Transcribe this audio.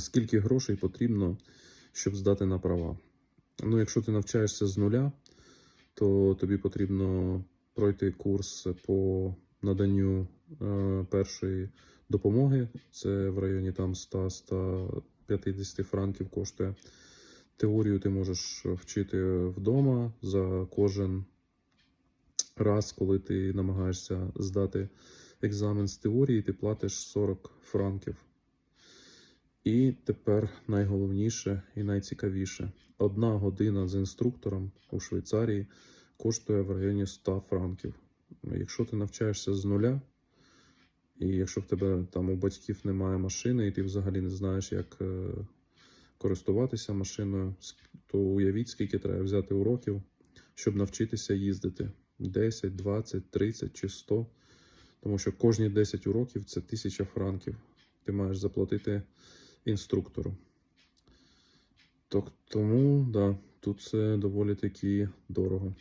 скільки грошей потрібно, щоб здати на права. Ну, якщо ти навчаєшся з нуля, то тобі потрібно пройти курс по наданню е, першої допомоги. Це в районі там 100-150 франків коштує. Теорію ти можеш вчити вдома за кожен раз, коли ти намагаєшся здати екзамен з теорії, ти платиш 40 франків. І тепер найголовніше і найцікавіше: одна година з інструктором у Швейцарії коштує в районі 100 франків. Якщо ти навчаєшся з нуля, і якщо в тебе там у батьків немає машини, і ти взагалі не знаєш, як е, користуватися машиною, то уявіть, скільки треба взяти уроків, щоб навчитися їздити 10, 20, 30 чи 100. Тому що кожні 10 уроків це 1000 франків. Ти маєш заплатити інструктору. Тому, да, тут це доволі таки дорого.